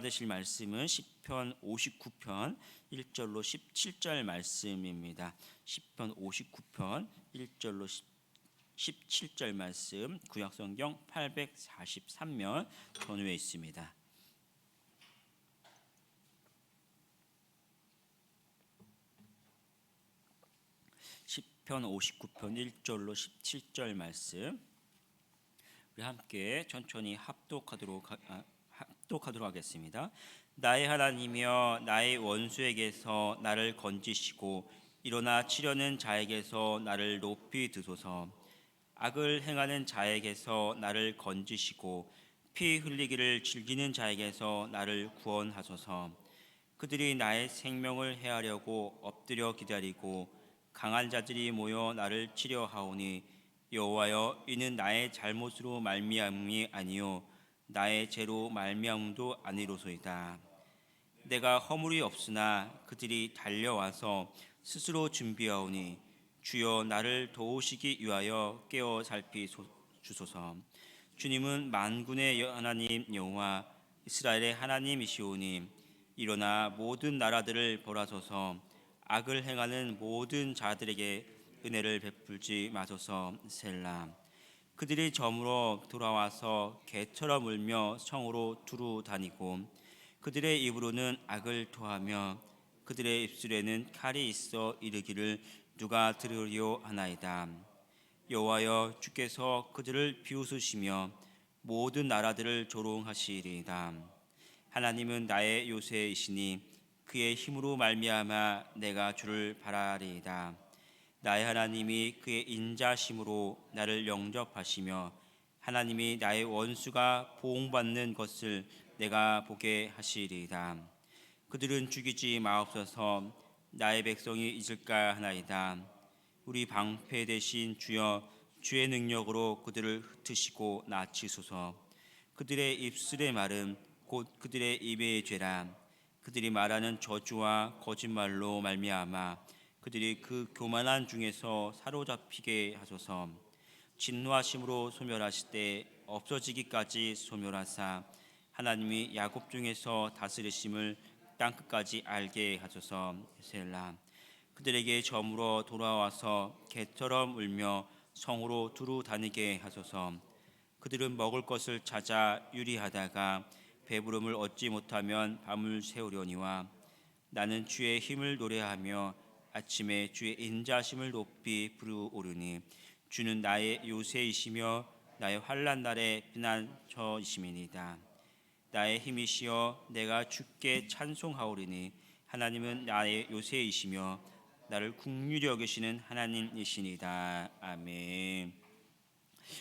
되실 말씀은 시편 59편 1절로 17절 말씀입니다. 시편 59편 1절로 17절 말씀 구약성경 843면 전후에 있습니다. 시편 59편 1절로 17절 말씀 우리 함께 천천히 합독하도록 하, 아, 합독하도록 하겠습니다. 나의 하나님이여 나의 원수에게서 나를 건지시고 일어나 치려는 자에게서 나를 높이 드소서 악을 행하는 자에게서 나를 건지시고 피 흘리기를 즐기는 자에게서 나를 구원하소서 그들이 나의 생명을 해하려고 엎드려 기다리고 강한 자들이 모여 나를 치려 하오니 여호와여 이는 나의 잘못으로 말미암이 아니요 나의 죄로 말미암도 아니로소이다. 내가 허물이 없으나 그들이 달려와서 스스로 준비하오니 주여 나를 도우시기 위하여 깨어 살피 주소서. 주님은 만군의 하나님 여호와 이스라엘의 하나님이시오니 일어나 모든 나라들을 벌하소서 악을 행하는 모든 자들에게 은혜를 베풀지 마소서 셀라. 그들이 점으로 돌아와서 개처럼 울며 성으로 두루 다니고 그들의 입으로는 악을 토하며 그들의 입술에는 칼이 있어 이르기를 누가 들으리오 하나이다. 여호와여 주께서 그들을 비웃으시며 모든 나라들을 조롱하시리이다. 하나님은 나의 요새이시니 그의 힘으로 말미암아 내가 주를 바라리이다. 나의 하나님이 그의 인자심으로 나를 영접하시며 하나님이 나의 원수가 보응받는 것을 내가 보게 하시리이다. 그들은 죽이지 마옵소서 나의 백성이 잊을까 하나이다. 우리 방패 대신 주여 주의 능력으로 그들을 흩으시고 낮추소서. 그들의 입술의 말은 곧 그들의 입의 죄라. 그들이 말하는 저주와 거짓말로 말미암아 그들이 그 교만한 중에서 사로잡히게 하소서. 진노하심으로 소멸하실 때 없어지기까지 소멸하사 하나님이 야곱 중에서 다스리심을 땅 끝까지 알게 하소서. 셀라. 그들에게 저물어 돌아와서 개처럼 울며 성으로 두루 다니게 하소서. 그들은 먹을 것을 찾아 유리하다가 배부름을 얻지 못하면 밤을 새우려니와 나는 주의 힘을 노래하며 아침에 주의 인자심을 높이 부르오르니 주는 나의 요새이시며 나의 환난 날의 피난처이심이니이다. 나의 힘이시여 내가 주께 찬송하오리니 하나님은 나의 요새이시며 나를 국률히 여기시는 하나님이시니다. 아멘.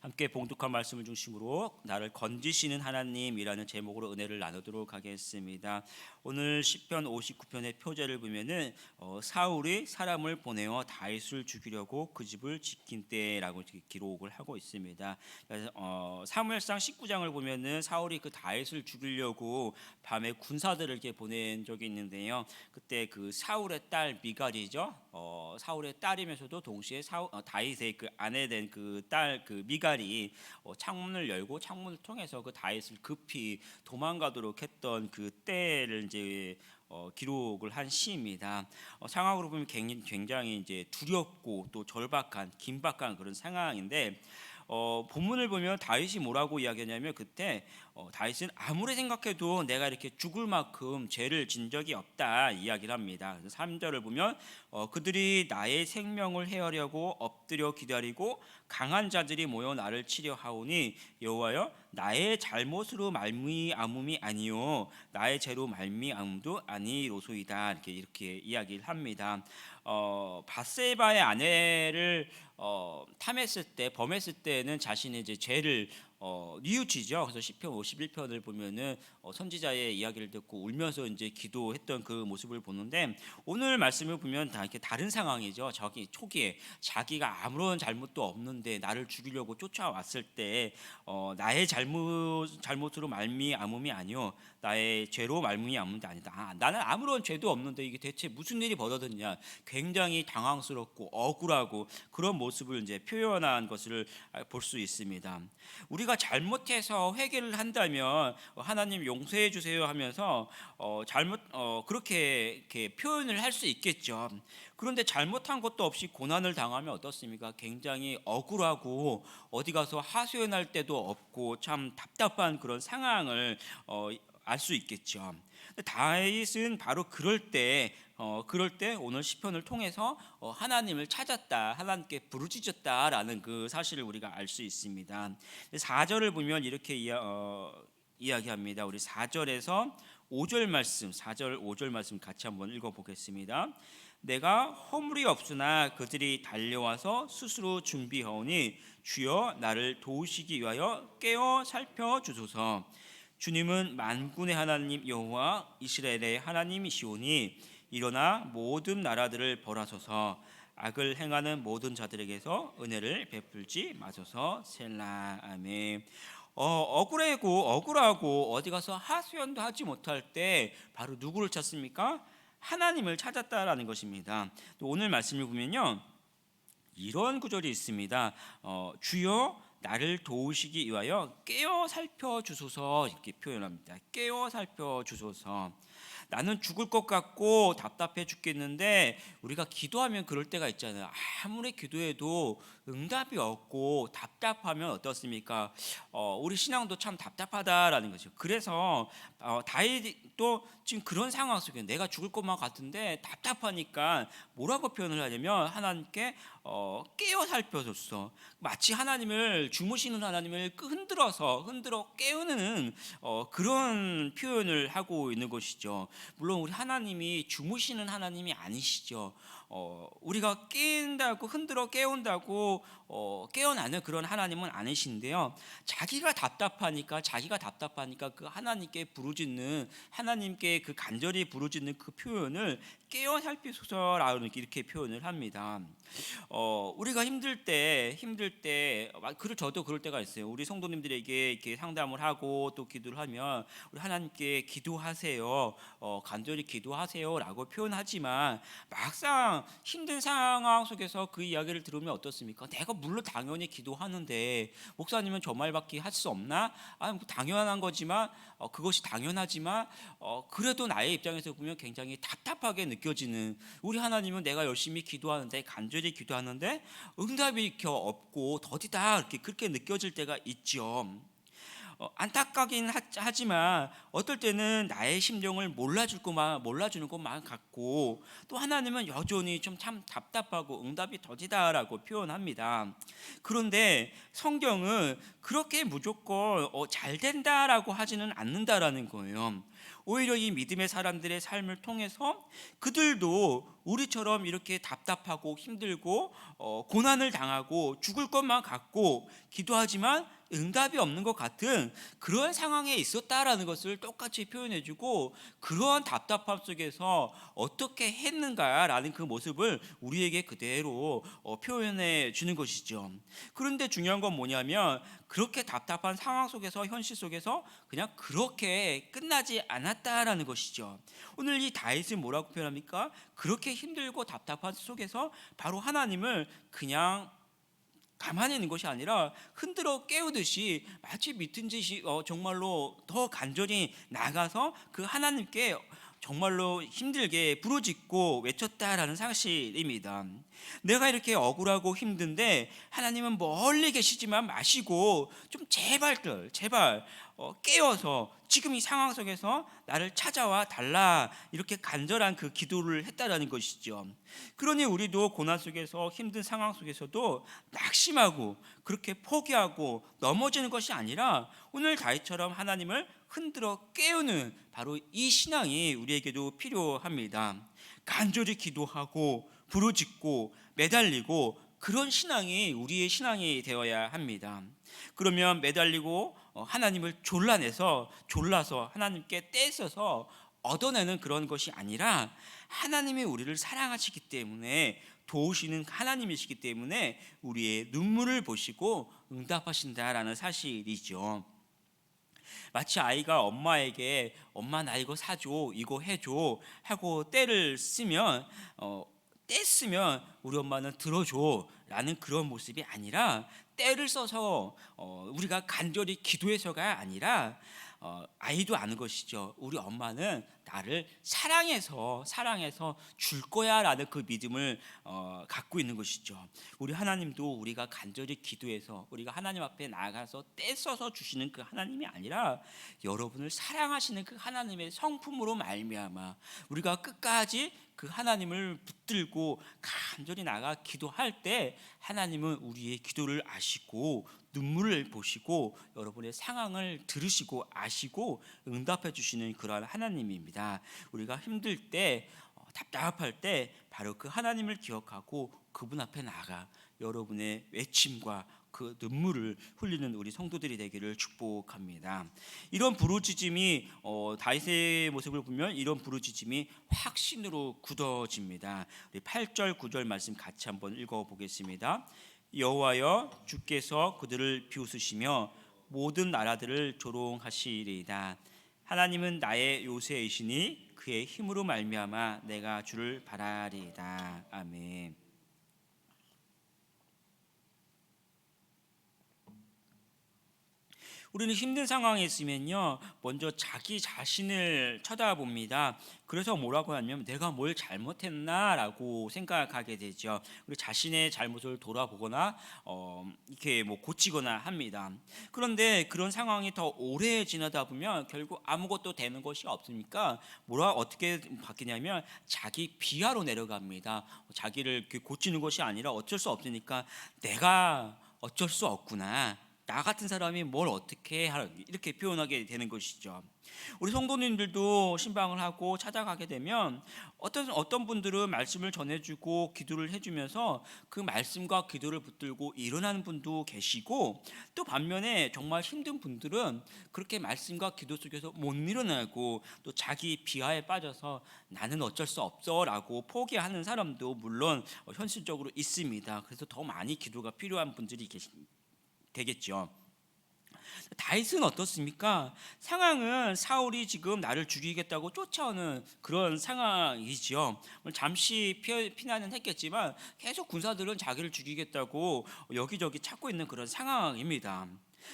함께 봉독한 말씀을 중심으로 나를 건지시는 하나님이라는 제목으로 은혜를 나누도록 하겠습니다. 오늘 시편 59편의 표제를 보면은 어, 사울이 사람을 보내어 다윗을 죽이려고 그 집을 지킨 때라고 기록을 하고 있습니다. 그래서 어, 사무엘상 19장을 보면은 사울이 그 다윗을 죽이려고 밤에 군사들을 이렇게 보낸 적이 있는데요. 그때 그 사울의 딸 미갈이죠. 어, 사울의 딸이면서도 동시에 사울, 어, 다윗의 그 아내 된 그 딸그 그 미갈이 어, 창문을 열고 창문을 통해서 그 다윗을 급히 도망가도록 했던 그 때를 이제 어, 기록을 한 시입니다. 어, 상황으로 보면 굉장히 이제 두렵고 또 절박한 긴박한 그런 상황인데 어, 본문을 보면 다윗이 뭐라고 이야기하냐면 그때 어, 다윗은 아무리 생각해도 내가 이렇게 죽을 만큼 죄를 진 적이 없다 이야기를 합니다. 그래서 3절을 보면 어, 그들이 나의 생명을 해하려고 엎드려 기다리고 강한 자들이 모여 나를 치려 하오니 여호와여 나의 잘못으로 말미암음이 아니요 나의 죄로 말미암음도 아니로소이다 이렇게 이렇게 이야기를 합니다. 어, 바세바의 아내를 어, 탐했을 때 범했을 때는 자신의 이제 죄를 어, 뉘우치죠. 그래서 시편 51편을 보면은 어, 선지자의 이야기를 듣고 울면서 이제 기도했던 그 모습을 보는데 오늘 말씀을 보면 다 이렇게 다른 상황이죠. 저기 초기에 자기가 아무런 잘못도 없는데 나를 죽이려고 쫓아왔을 때 어, 나의 잘못 잘못으로 말미암음이 아니요 나의 죄로 말미암은 게 아니다. 아, 나는 아무런 죄도 없는데 이게 대체 무슨 일이 벌어졌냐? 굉장히 당황스럽고 억울하고 그런 모습을 이제 표현한 것을 볼 수 있습니다. 우리가 우리가 잘못해서 회개를 한다면 어, 하나님 용서해 주세요 하면서 어, 잘못 어, 그렇게 표현을 할 수 있겠죠. 그런데 잘못한 것도 없이 고난을 당하면 어떻습니까? 굉장히 억울하고 어디 가서 하소연할 때도 없고 참 답답한 그런 상황을 어, 알 수 있겠죠. 다윗은 바로 그럴 때 어, 그럴 때 오늘 시편을 통해서 어, 하나님을 찾았다, 하나님께 부르짖었다라는 그 사실을 우리가 알 수 있습니다. 4절을 보면 이렇게 이야, 어, 이야기합니다. 우리 4절에서 5절 말씀, 4절 5절 말씀 같이 한번 읽어 보겠습니다. 내가 허물이 없으나 그들이 달려와서 스스로 준비하오니 주여 나를 도우시기 위하여 깨어 살펴 주소서. 주님은 만군의 하나님 여호와 이스라엘의 하나님이시오니 일어나 모든 나라들을 벌하소서 악을 행하는 모든 자들에게서 은혜를 베풀지 마소서 셀라 아멘. 어, 억울하고 억울하고 어디 가서 하소연도 하지 못할 때 바로 누구를 찾습니까? 하나님을 찾았다라는 것입니다. 또 오늘 말씀을 보면요. 이런 구절이 있습니다. 어, 주여 나를 도우시기 위하여 깨어 살펴 주소서 이렇게 표현합니다. 깨어 살펴 주소서. 나는 죽을 것 같고 답답해 죽겠는데 우리가 기도하면 그럴 때가 있잖아요. 아무리 기도해도 응답이 없고 답답하면 어떻습니까? 어, 우리 신앙도 참 답답하다라는 거죠. 그래서 어, 다윗도 지금 그런 상황 속에 내가 죽을 것만 같은데 답답하니까 뭐라고 표현을 하냐면 하나님께 어, 깨어 살펴줬어. 마치 하나님을 주무시는 하나님을 흔들어서 흔들어 깨우는 어, 그런 표현을 하고 있는 것이죠. 물론 우리 하나님이 주무시는 하나님이 아니시죠. 어, 우리가 깨운다고 흔들어 깨운다고 어, 깨어나는 그런 하나님은 아니신데요. 자기가 답답하니까 자기가 답답하니까 그 하나님께 부르짖는 하나님께 그 간절히 부르짖는 그 표현을 깨어 살피소서라고 이렇게 표현을 합니다. 어, 우리가 힘들 때 힘들 때 그를 저도 그럴 때가 있어요. 우리 성도님들에게 이렇게 상담을 하고 또 기도를 하면 우리 하나님께 기도하세요. 어, 간절히 기도하세요라고 표현하지만 막상 힘든 상황 속에서 그 이야기를 들으면 어떻습니까? 내가 물론 당연히 기도하는데 목사님은 저 말밖에 할 수 없나? 아, 뭐 당연한 거지만 어, 그것이 당연하지만 어, 그래도 나의 입장에서 보면 굉장히 답답하게 느껴지는 우리 하나님은 내가 열심히 기도하는데 간절히 기도 하는데 응답이 이렇게 없고 더디다 이렇게 그렇게 느껴질 때가 있죠. 어, 안타깝긴 하, 지만 어떨 때는 나의 심정을 몰라줄 것만 몰라주는 것만 같고 또 하나님은 여전히 좀 참 답답하고 응답이 더디다라고 표현합니다. 그런데 성경은 그렇게 무조건 어, 잘 된다라고 하지는 않는다라는 거예요. 오히려 이 믿음의 사람들의 삶을 통해서 그들도 우리처럼 이렇게 답답하고 힘들고 어, 고난을 당하고 죽을 것만 같고 기도하지만 응답이 없는 것 같은 그런 상황에 있었다라는 것을 똑같이 표현해주고 그러한 답답함 속에서 어떻게 했는가라는 그 모습을 우리에게 그대로 어, 표현해 주는 것이죠. 그런데 중요한 건 뭐냐면 그렇게 답답한 상황 속에서 현실 속에서 그냥 그렇게 끝나지 않았다라는 것이죠. 오늘 이 다윗은 뭐라고 표현합니까? 그렇게 힘들고 답답한 속에서 바로 하나님을 그냥 가만히 있는 것이 아니라 흔들어 깨우듯이 마치 미튼 짓이 어, 정말로 더 간절히 나가서 그 하나님께 정말로 힘들게 부르짖고 외쳤다라는 사실입니다. 내가 이렇게 억울하고 힘든데 하나님은 멀리 계시지만 마시고 좀 제발들 제발 어, 깨어서 지금 이 상황 속에서 나를 찾아와 달라 이렇게 간절한 그 기도를 했다라는 것이죠. 그러니 우리도 고난 속에서 힘든 상황 속에서도 낙심하고 그렇게 포기하고 넘어지는 것이 아니라 오늘 다윗처럼 하나님을 흔들어 깨우는 바로 이 신앙이 우리에게도 필요합니다. 간절히 기도하고 부르짖고 매달리고 그런 신앙이 우리의 신앙이 되어야 합니다. 그러면 매달리고 어, 하나님을 졸라내서 졸라서 하나님께 떼써서 얻어내는 그런 것이 아니라 하나님이 우리를 사랑하시기 때문에 도우시는 하나님이시기 때문에 우리의 눈물을 보시고 응답하신다라는 사실이죠. 마치 아이가 엄마에게 엄마 나 이거 사줘 이거 해줘 하고 때를 쓰면 어, 떼쓰면 우리 엄마는 들어줘 라는 그런 모습이 아니라 때를 써서 어, 우리가 간절히 기도해서가 아니라 어, 아이도 아는 것이죠. 우리 엄마는 나를 사랑해서 사랑해서 줄 거야라는 그 믿음을 어, 갖고 있는 것이죠. 우리 하나님도 우리가 간절히 기도해서 우리가 하나님 앞에 나가서 떼써서 주시는 그 하나님이 아니라 여러분을 사랑하시는 그 하나님의 성품으로 말미암아 우리가 끝까지 그 하나님을 붙들고 간절히 나가 기도할 때 하나님은 우리의 기도를 아시고 눈물을 보시고 여러분의 상황을 들으시고 아시고 응답해 주시는 그러한 하나님입니다. 우리가 힘들 때 어, 답답할 때 바로 그 하나님을 기억하고 그분 앞에 나가 여러분의 외침과 그 눈물을 흘리는 우리 성도들이 되기를 축복합니다. 이런 부르짖음이 어, 다윗의 모습을 보면 이런 부르짖음이 확신으로 굳어집니다. 우리 8절 9절 말씀 같이 한번 읽어 보겠습니다. 여호와여 주께서 그들을 비웃으시며 모든 나라들을 조롱하시리이다. 하나님은 나의 요새이시니 그의 힘으로 말미암아 내가 주를 바라리이다. 아멘. 우리는 힘든 상황에 있으면요, 먼저 자기 자신을 쳐다봅니다. 그래서 뭐라고 하냐면 내가 뭘 잘못했나라고 생각하게 되죠. 우리 자신의 잘못을 돌아보거나 어, 이렇게 뭐 고치거나 합니다. 그런데 그런 상황이 더 오래 지나다 보면 결국 아무것도 되는 것이 없으니까 뭐라 어떻게 바뀌냐면 자기 비하로 내려갑니다. 자기를 고치는 것이 아니라 어쩔 수 없으니까 내가 어쩔 수 없구나. 나 같은 사람이 뭘 어떻게 할 이렇게 표현하게 되는 것이죠. 우리 성도님들도 신방을 하고 찾아가게 되면 어떤 어떤 분들은 말씀을 전해주고 기도를 해주면서 그 말씀과 기도를 붙들고 일어나는 분도 계시고 또 반면에 정말 힘든 분들은 그렇게 말씀과 기도 속에서 못 일어나고 또 자기 비하에 빠져서 나는 어쩔 수 없어라고 포기하는 사람도 물론 현실적으로 있습니다. 그래서 더 많이 기도가 필요한 분들이 계시. 되겠죠. 다윗은 어떻습니까? 상황은 사울이 지금 나를 죽이겠다고 쫓아오는 그런 상황이지요. 잠시 피난은 했겠지만 계속 군사들은 자기를 죽이겠다고 여기저기 찾고 있는 그런 상황입니다.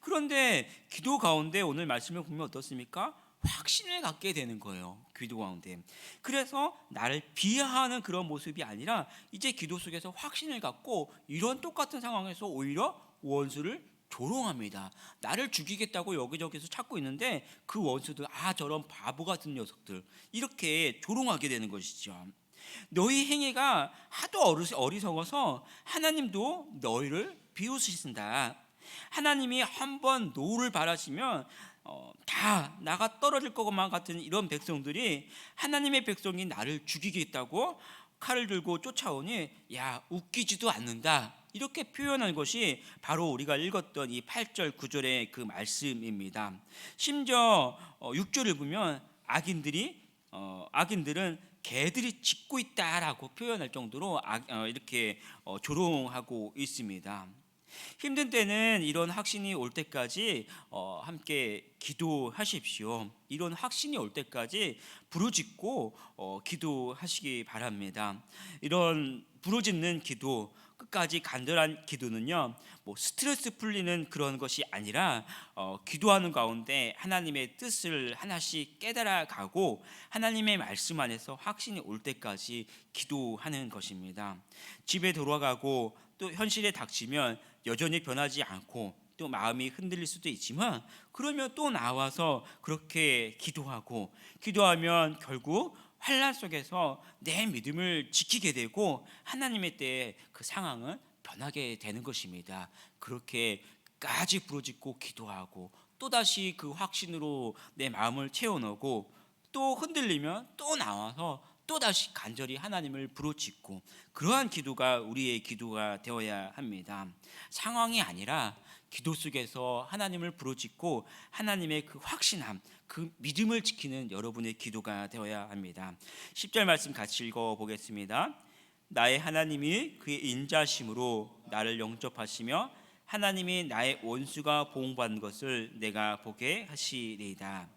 그런데 기도 가운데 오늘 말씀을 보면 어떻습니까? 확신을 갖게 되는 거예요. 기도 가운데. 그래서 나를 비하하는 그런 모습이 아니라 이제 기도 속에서 확신을 갖고 이런 똑같은 상황에서 오히려 원수를 조롱합니다. 나를 죽이겠다고 여기저기서 찾고 있는데 그 원수들 아 저런 바보 같은 녀석들 이렇게 조롱하게 되는 것이죠. 너희 행위가 하도 어리석어서 하나님도 너희를 비웃으신다. 하나님이 한 번 노를 바라시면 어, 다 나가 떨어질 것만 같은 이런 백성들이 하나님의 백성이 나를 죽이겠다고 칼을 들고 쫓아오니 야 웃기지도 않는다. 이렇게 표현한 것이 바로 우리가 읽었던 이 8절 9절의 그 말씀입니다. 심지어 6절을 어, 보면 악인들이 어, 악인들은 개들이 짖고 있다라고 표현할 정도로 어, 이렇게 조롱하고 있습니다. 힘든 때는 이런 확신이 올 때까지 함께 기도하십시오. 이런 확신이 올 때까지 부르짖고 기도하시기 바랍니다. 이런 부르짖는 기도 끝까지 간절한 기도는요, 뭐 스트레스 풀리는 그런 것이 아니라 어, 기도하는 가운데 하나님의 뜻을 하나씩 깨달아가고 하나님의 말씀 안에서 확신이 올 때까지 기도하는 것입니다. 집에 돌아가고 또 현실에 닥치면 여전히 변하지 않고 또 마음이 흔들릴 수도 있지만 그러면 또 나와서 그렇게 기도하고 기도하면 결국 환란 속에서 내 믿음을 지키게 되고 하나님의 때에 그 상황은 변하게 되는 것입니다. 그렇게까지 부르짖고 기도하고 또 다시 그 확신으로 내 마음을 채워넣고 또 흔들리면 또 나와서 또 다시 간절히 하나님을 부르짖고 그러한 기도가 우리의 기도가 되어야 합니다. 상황이 아니라 기도 속에서 하나님을 부르짖고 하나님의 그 확신함, 그 믿음을 지키는 여러분의 기도가 되어야 합니다. 10절 말씀 같이 읽어 보겠습니다. 나의 하나님이 그의 인자심으로 나를 영접하시며 하나님이 나의 원수가 보응받는 것을 내가 보게 하시리이다.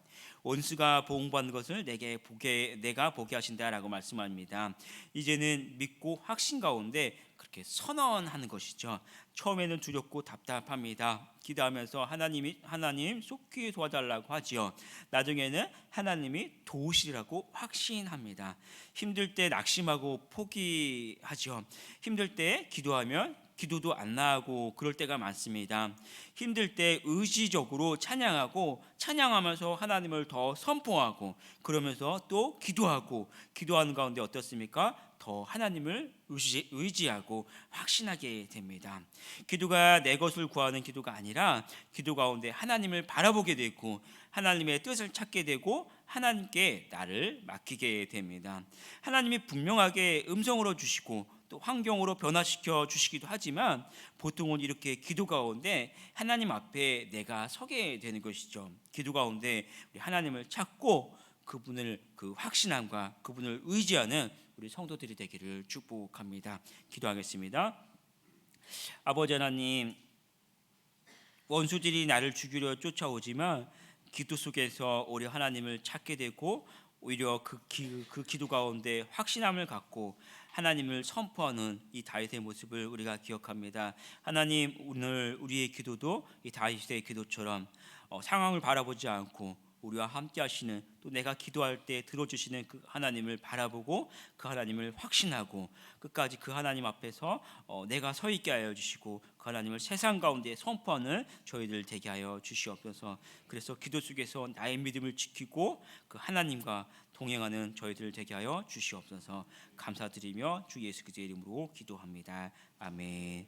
원수가 보응받는 것을 내게 보게 내가 보게 하신다라고 말씀합니다. 이제는 믿고 확신 가운데 그렇게 선언하는 것이죠. 처음에는 두렵고 답답합니다. 기도하면서 하나님이 하나님 속히 도와달라고 하지요. 나중에는 하나님이 도우시리라고 확신합니다. 힘들 때 낙심하고 포기하죠. 힘들 때 기도하면 기도도 안 나하고 그럴 때가 많습니다. 힘들 때 의지적으로 찬양하고 찬양하면서 하나님을 더 선포하고 그러면서 또 기도하고 기도하는 가운데 어떻습니까? 더 하나님을 의지, 의지 하고 확신하게 됩니다. 기도가 내 것을 구하는 기도가 아니라 기도 가운데 하나님을 바라보게 되고 하나님의 뜻을 찾게 되고 하나님께 나를 맡기게 됩니다. 하나님이 분명하게 음성으로 주시고 또 환경으로 변화시켜 주시기도 하지만 보통은 이렇게 기도 가운데 하나님 앞에 내가 서게 되는 것이죠. 기도 가운데 하나님을 찾고 그분을 그 확신함과 그분을 의지하는 우리 성도들이 되기를 축복합니다. 기도하겠습니다. 아버지 하나님 원수들이 나를 죽이려 쫓아오지만 기도 속에서 우리 하나님을 찾게 되고 오히려 그, 기, 그 기도 가운데 확신함을 갖고 하나님을 선포하는 이 다윗의 모습을 우리가 기억합니다. 하나님 오늘 우리의 기도도 이 다윗의 기도처럼 어, 상황을 바라보지 않고 우리와 함께 하시는 또 내가 기도할 때 들어주시는 그 하나님을 바라보고 그 하나님을 확신하고 끝까지 그 하나님 앞에서 어, 내가 서 있게 하여 주시고 그 하나님을 세상 가운데 선포하는 저희들 되게 하여 주시옵소서. 그래서 기도 속에서 나의 믿음을 지키고 그 하나님과 동행하는 저희들 되게 하여 주시옵소서. 감사드리며 주 예수 그리스도의 이름으로 기도합니다. 아멘.